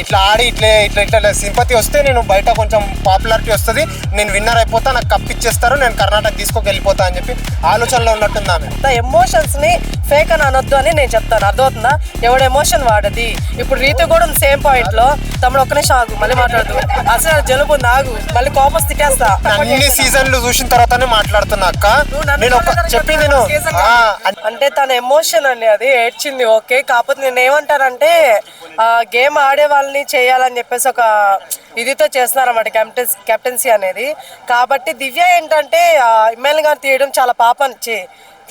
ఇట్లా ఆడి ఇట్లా ఇట్లా ఇట్లా సింపతి వస్తే నేను బయట కొంచెం పాపులారిటీ వస్తుంది. నేను విన్నర్ అయిపోతా నాకు కప్ ఇచ్చేస్తారు నేను కర్ణాటక తీసుకొని వెళ్ళిపోతా అని చెప్పి ఆలోచనలో ఉన్నట్టుంది ఆమె? ఎమోషన్స్ని ఫేక్ అని అనొద్దు అని నేను చెప్తాను. అర్థమవుతుందా? ఎవడు ఎమోషన్ వాడది? ఇప్పుడు రీతి కూడా సేమ్ పాయింట్లో. తమ్ముడు ఒక్క నిమిషం ఆగు మళ్ళీ మాట్లాడదు అసలు జలుబు ఉంది ఆగు. మళ్ళీ కోపం తిట్టేస్తా. అన్ని సీజన్లు చూసిన తర్వాతనే మాట్లాడుతున్నా అక్క. నేను చెప్పింది. అంటే తన ఎమోషన్ అండి అది ఏడ్చింది ఓకే. కాకపోతే నేను ఏమంటానంటే గేమ్ ఆడే వాళ్ళని చేయాలని చెప్పేసి ఒక ఇదితో చేస్తున్నారన్నమాట కెప్టెన్స్ కెప్టెన్సీ అనేది. కాబట్టి దివ్య ఏంటంటే ఇమ్మెయిల్ గారు తీయడం చాలా పాపం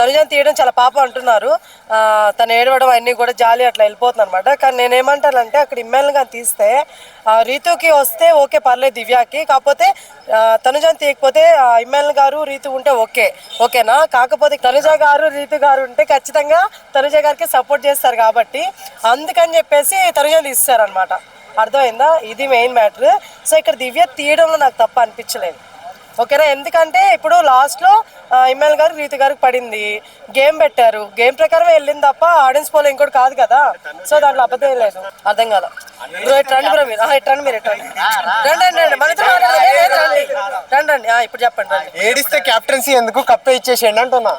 చే తీయడం చాలా పాప అంటున్నారు. తను ఏడవడం అన్నీ కూడా జాలి అట్లా వెళ్ళిపోతుంది అనమాట కానీ నేను ఏమంటానంటే అక్కడ ఇమ్మెయిల్ తీస్తే ఆ, రీతుకి వస్తే ఓకే పర్లేదు దివ్యాకి. కాకపోతే ఆ, తనుజాని తీయకపోతే ఆ, గారు రీతు ఉంటే ఓకే. ఓకేనా? కాకపోతే తనుజ గారు రీతు గారు ఉంటే ఖచ్చితంగా తనుజ గారికి సపోర్ట్ చేస్తారు కాబట్టి అందుకని చెప్పేసి తనుజాని తీస్తారనమాట అర్థమైందా? ఇది మెయిన్ మ్యాటర్. సో ఇక్కడ దివ్య తీయడంలో నాకు తప్ప అనిపించలేదు. ఓకేనా? ఎందుకంటే ఇప్పుడు లాస్ట్లో ఇమ్మెల్ గారు రీతి గారికి పడింది. గేమ్ పెట్టారు. గేమ్ ప్రకారమే వెళ్ళింది తప్ప ఆడియన్స్ పోల్ ఇంకోటి కాదు కదా. సో దాంట్లో అబద్ధం ఏం లేదు. అర్థం కదా బ్రో రండి బ్రో మీరు. ఆహా, రండి మీరు ఇటు రండి. రండి రండి రండి. రండి. రండి ఆ, ఇప్పుడు చెప్పండి ఏడిస్తే క్యాప్టెన్సీ ఎందుకు? కప్పే ఇచ్చేసేయండి అంటున్నా.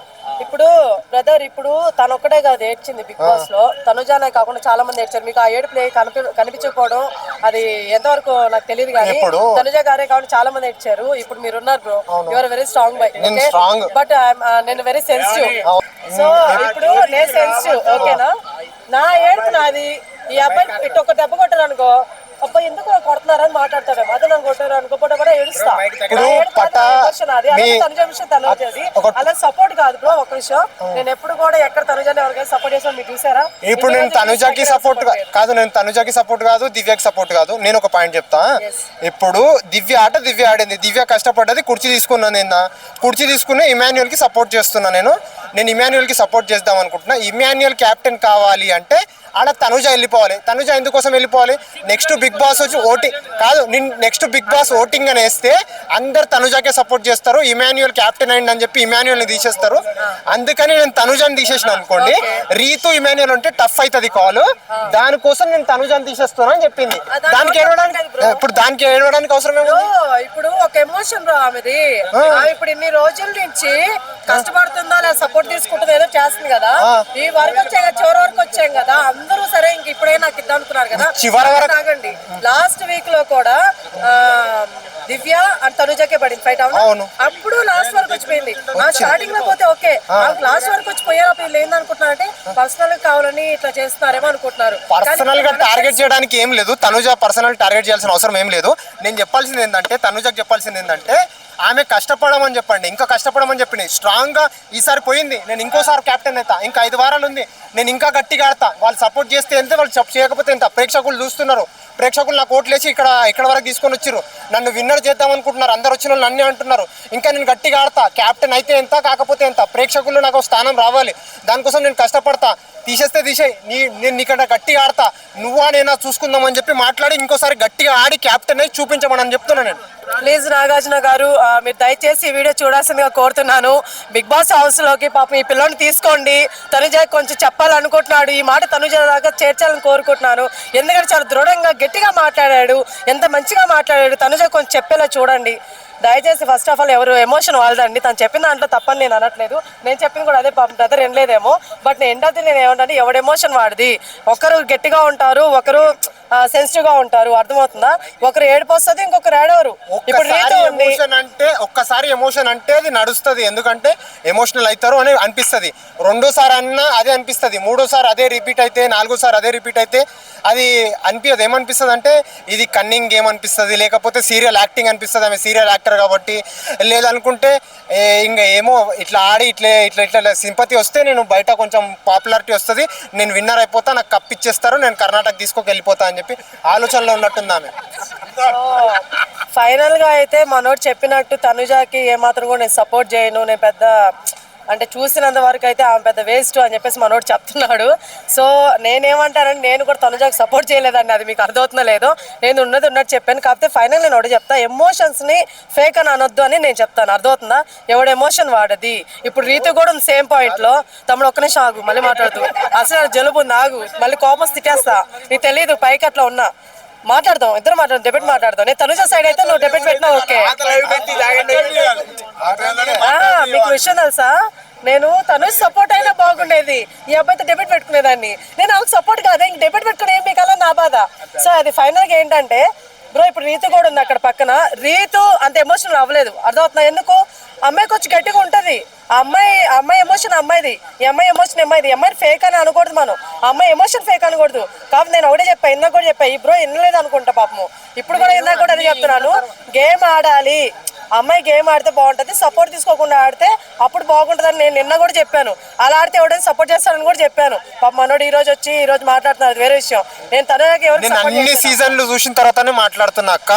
ఇప్పుడు బ్రదర్ ఇప్పుడు తను ఒక్కటే కాదు ఏడ్చింది బిగ్ బాస్లో. తనుజానే కాకుండా చాలా మంది ఏడ్చారు. మీకు ఆ ఏడు ప్లే కనిపి కనిపించకపోవడం అది ఎంతవరకు నాకు తెలియదు కానీ? తనుజ గారే కాకుండా చాలా మంది ఏడ్చారు. ఇప్పుడు మీరు ఉన్నారు bro your very strong bye. But నేను వెరీ సెన్సిటివ్ సో ఇప్పుడు నేను సెన్సిటివ్ ఓకేనా నా ఏడుపు నాది. ఈ అబ్బాయి ఇటు ఒక దెబ్బ కొట్టారు అనుకో అబ్బాయి ఎందుకు కొడుతున్నారని మాట్లాడతాడు అదే నన్ను కొట్టారు అనుకో కూడా ఏడుస్తా. తనుజ విషయం అలా సపోర్ట్ కాదు బ్రో ఒక విషయం. నేను ఎప్పుడు కూడా ఎక్కడ తనుజాని ఎవరికైనా సపోర్ట్ చేసాను మీరు చూసారా? ఇప్పుడు నేను తనుజకి సపోర్ట్ కాదు నేను తనుజకి సపోర్ట్ కాదు దివ్యకి సపోర్ట్ కాదు. నేను ఒక పాయింట్ చెప్తా. ఇప్పుడు దివ్య ఆట దివ్య ఆడింది. దివ్య కష్టపడ్డది కుర్చీ తీసుకున్నాను నిన్న. కుర్చీ తీసుకుని ఇమాన్యుయల్కి సపోర్ట్ చేస్తున్నా నేను. నేను ఇమాన్యుయల్కి సపోర్ట్ చేద్దాం అనుకుంటున్నా. ఇమాన్యుయల్ కెప్టెన్ కావాలి అంటే ఆడ తనుజ వెళ్ళిపోవాలి. తనుజ ఎందుకోసం వెళ్ళిపోవాలి? నెక్స్ట్ బిగ్ బాస్ వచ్చి ఓటింగ్ కాదు నేను నెక్స్ట్ బిగ్ బాస్ ఓటింగ్ అని వేస్తే అందరు తనుజాకే సపోర్ట్ చేస్తారు ఇమాన్యుయల్ కెప్టెన్ అయింది అని చెప్పి ఇమాన్యుయల్ని తీసేస్తారు. అందుకని నేను తనుజాని తీసేసిన అనుకోండి రీతు ఇమాన్యుయల్ ఉంటే టఫ్ అవుతుంది కాల్. దానికోసం నేను తనుజాని తీసేస్తున్నా అని చెప్పింది. దానికి ఏడవడానికి ఇప్పుడు దానికి ఏడవడానికి అవసరం ఏమో ఇప్పుడు ఒక ఎమోషన్ రా ఆమెది. ఆమె ఇప్పుడు ఇన్ని రోజుల నుంచి కష్టపడుతుందా లేదా సపోర్ట్ తీసుకుంటుందా ఏదో చేస్తుంది కదా. ఈ వరకు వచ్చాయి కదా చివరి వరకు వచ్చాం కదా. అందరూ సరే ఇంక ఇప్పుడే నాకు ఇద్దాం అనుకున్నారు కదా. చివరి వరకు- ఆగండి. లాస్ట్ వీక్లో కూడా ఆ, దివ్య అండ్ తనుజకే పడింది ఫైట్ అవును. అప్పుడు లాస్ట్ వరకు వచ్చిపోయింది. ఆ స్టార్టింగ్లో పోతే ఓకే లాస్ట్ వరకు వచ్చి పోయారు వీళ్ళు ఏందనుకుంటున్నారంటే పర్సనల్ కావాలని ఇట్లా చేస్తున్నారేమో అనుకుంటున్నారు. పర్సనల్గా టార్గెట్ చేయడానికి ఏం లేదు. తనుజ పర్సనల్ టార్గెట్ చేయాల్సిన అవసరం ఏం లేదు. నేను చెప్పాల్సింది ఏంటంటే తనుజకు చెప్పాల్సింది ఏంటంటే ఆమె కష్టపడమని చెప్పండి. ఇంకా కష్టపడమని చెప్పింది స్ట్రాంగ్గా ఈసారి పోయింది. నేను ఇంకోసారి కెప్టెన్ అవుతా ఇంకా ఐదు వారాలు ఉంది. నేను ఇంకా గట్టిగా ఆడతా. వాళ్ళు సపోర్ట్ చేస్తే ఎంత వాళ్ళు సప్ చేయకపోతే ఎంత? ప్రేక్షకులు చూస్తున్నారు. ప్రేక్షకులు నాకు ఓట్లేసి ఇక్కడ ఇక్కడ వరకు తీసుకొని వచ్చారు నన్ను విన్నర్ చేద్దాం అనుకుంటున్నారు. అందరు వచ్చిన వాళ్ళు నన్నే అంటున్నారు. ఇంకా నేను గట్టిగా ఆడతా. క్యాప్టెన్ అయితే ఎంత కాకపోతే ఎంత? ప్రేక్షకుల్లో నాకు ఒక స్థానం రావాలి. దానికోసం నేను కష్టపడతా. తీసేస్తే తీసేయి. నీ నేను నీకంటే గట్టిగా ఆడతా. నువ్వా నేనా చూసుకుందామని చెప్పి మాట్లాడి ఇంకోసారి గట్టిగా ఆడి క్యాప్టెన్ అయి చూపించమని అని చెప్తున్నా నేను. ప్లీజ్ నాగార్జున గారు మీరు దయచేసి ఈ వీడియో చూడాల్సిందిగా కోరుతున్నాను. బిగ్ బాస్ హౌస్లోకి పాపం ఈ పిల్లని తీసుకోండి. తనుజ కొంచెం చెప్పాలనుకుంటున్నాడు. ఈ మాట తనుజ దాకా చేర్చాలని కోరుకుంటున్నాను. ఎందుకంటే చాలా దృఢంగా గట్టిగా మాట్లాడాడు. ఎంత మంచిగా మాట్లాడాడు. తనుజ కొంచెం చెప్పేలా చూడండి. దయచేసి ఫస్ట్ ఆఫ్ ఆల్ ఎవరు ఎమోషన్ వాళ్ళదండి. తను చెప్పిన దాంట్లో తప్పని నేను అనట్లేదు. నేను చెప్పింది కూడా అదే పాపం బ్రదర్ వినలేదేమో. బట్ నేను ఎండ్ నేను ఏమంటే ఎవడు ఎమోషన్ వాడిది? ఒకరు గట్టిగా ఉంటారు ఒకరు సెన్సిటివ్గా ఉంటారు అర్థమవుతుందా? ఒకరు ఏడుపు వస్తుంది ఇంకొకరు ఏడవరు. ఇప్పుడు రీతు ఒక్కసారి ఉంది ఎమోషన్ అంటే ఒక్కసారి ఎమోషన్ అంటే అది నడుస్తుంది. ఎందుకంటే ఎమోషనల్ అవుతారు అని అనిపిస్తుంది. రెండోసారి అన్నా అదే అనిపిస్తుంది. మూడోసారి అదే రిపీట్ అయితే నాలుగోసారి అదే రిపీట్ అయితే అది అనిపించదు ఏమనిపిస్తుంది అంటే ఇది కన్నింగ్ గేమ్ అనిపిస్తుంది లేకపోతే సీరియల్ యాక్టింగ్ అనిపిస్తుంది? ఆమె సీరియల్ యాక్టర్ కాబట్టి లేదనుకుంటే ఇంకా ఏమో ఇట్లా ఆడి ఇట్లే ఇట్లా ఇట్లా సింపతి వస్తే నేను బయట కొంచెం పాపులారిటీ వస్తుంది. నేను విన్నర్ అయిపోతా నాకు కప్ ఇచ్చేస్తారు నేను కర్ణాటక తీసుకోకెళ్ళిపోతా అని చెప్పి ఆలోచనలో ఉన్నట్టుంది ఆమె. ఫైనల్గా అయితే మనోడు చెప్పినట్టు తనుజాకి ఏమాత్రం కూడా నేను సపోర్ట్ చేయను నేను పెద్ద అంటే చూసినంత వరకు అయితే ఆమె పెద్ద వేస్ట్ అని చెప్పేసి మనోడు చెప్తున్నాడు. సో నేనేమంటానంటే నేను కూడా తనుజాకి సపోర్ట్ చేయలేదండి. అది మీకు అర్థమవుతుందో లేదో నేను ఉన్నది ఉన్నట్టు చెప్పాను. కాకపోతే ఫైనల్ నేను ఒకటి చెప్తా. ఎమోషన్స్ని ఫేక్ అని అనొద్దు అని నేను చెప్తాను. అర్థమవుతుందా? ఎవడు ఎమోషన్ వాడది? ఇప్పుడు రీతి కూడా ఉంది సేమ్ పాయింట్లో తమ్ముడు ఒక్క నిమిషం ఆగు మళ్ళీ మాట్లాడుతూ. అసలు జలుబు ఉంది ఆగు. మళ్ళీ కోపం తిట్టేస్తా. నీకు తెలియదు పైకి అట్లా ఉన్నా. మాట్లాడదాం ఇద్దరు మాట్లాడదాం డెబిట్ మాట్లాడదాం. నేను తనుజ సైడ్ అయితే నువ్వు డెబిట్ పెట్టినా ఓకే. ఆ, మీకు విషయం తెలుసా? నేను తనుజ్ సపోర్ట్ అయినా బాగుండేది. ఈ అబ్బాయితో డెబిట్ పెట్టుకునేదాన్ని. నేను ఆమెకు సపోర్ట్ కాదు ఇంక డెబిట్ పెట్టుకుని ఏం మీకల్లా నా బాధ. సో అది ఫైనల్గా ఏంటంటే బ్రో ఇప్పుడు రీతు కూడా ఉంది అక్కడ పక్కన. రీతు అంత ఎమోషనల్ అవ్వలేదు. అర్థమవుతుందా? ఎందుకు? అమ్మాయి కొంచెం గట్టిగా ఉంటది. అమ్మాయి అమ్మాయి ఎమోషన్ అమ్మాయిది. ఈ అమ్మాయి ఎమోషన్ అమ్మాయిది. ఈ అమ్మాయి ఫేక్ అని అనకూడదు మనం. అమ్మాయి ఎమోషన్ ఫేక్ అనకూడదు. కాబట్టి నేను ఒకటే చెప్పా ఇందాక కూడా చెప్పా ఈ బ్రో వినలేదు అనుకుంటా పాపము. ఇప్పుడు కూడా ఇందాక కూడా అది చెప్తున్నాను. గేమ్ ఆడాలి. అమ్మాయి గేమ్ ఆడితే బాగుంటది సపోర్ట్ తీసుకోకుండా ఆడితే అప్పుడు బాగుంటదని నేను నిన్న కూడా చెప్పాను. అలా ఆడితే ఎవడైనా సపోర్ట్ చేస్తానని కూడా చెప్పాను. పాప మనోడు ఈ రోజు వచ్చి ఈ రోజు మాట్లాడుతున్నారు వేరే విషయం. నేను తనకి నేను అన్ని. సీజన్లు చూసిన తర్వాతనే మాట్లాడుతున్నా అక్క.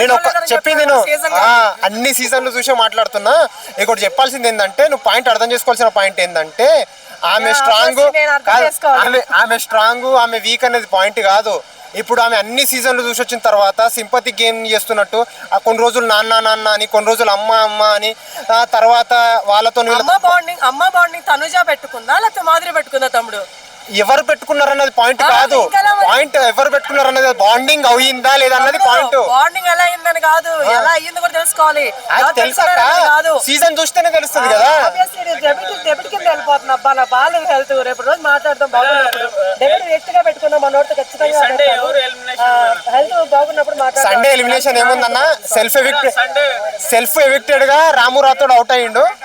నేను ఒక చెప్పింది నేను అన్ని సీజన్లు చూసే మాట్లాడుతున్నా. ఇక్కడ చెప్పాల్సింది ఏంటంటే నువ్వు పాయింట్ అర్థం చేసుకోవాల్సిన పాయింట్ ఏంటంటే ఆమె స్ట్రాంగ్ ఆమె స్ట్రాంగ్ ఆమె వీక్ అనేది పాయింట్ కాదు. ఇప్పుడు ఆమె అన్ని సీజన్లు చూసి వచ్చిన తర్వాత సింపతి గేమ్ చేస్తున్నట్టు ఆ కొన్ని రోజులు నాన్న నాన్న అని కొన్ని రోజులు అమ్మ అమ్మ అని ఆ తర్వాత వాళ్ళతో అమ్మ బాండింగ్ అమ్మ బాండింగ్ తనుజ పెట్టుకుందా లేకపోతే మాదిరి పెట్టుకుందా తమ్ముడు? ఎవరు పెట్టుకున్నారన్నది పాయింట్ ఆ, కాదు? పాయింట్ ఎవరు పెట్టుకున్నారన్నది బాండింగ్ అయిందా లేదా అన్నది పాయింట్ బాండింగ్ ఎలా అయిందని కాదు. ఎలా అయ్యింది కూడా తెలుసుకోవాలి. తెలుసాక సీజన్ చూస్తేనే తెలుస్తుంది కదా. డెబిట్ డెబిట్ కింద వెళ్ళిపోతున్నా. అబ్బా నా బాగాలేదు హెల్త్ రేపు రోజు మాట్లాడదాం బాగున్నప్పుడు. డెబిట్ వ్యక్తిగా పెట్టుకున్నాం మనోడితో ఖచ్చితంగా హెల్త్ బాగున్నప్పుడు మాట్లాడదాం. సండే ఎలిమినేషన్ ఏముందన్న? సెల్ఫ్ ఎవిక్ట్ సెల్ఫ్ ఎవిక్టెడ్గా రాము రాథోడ్ అవుట్ అయ్యిండు.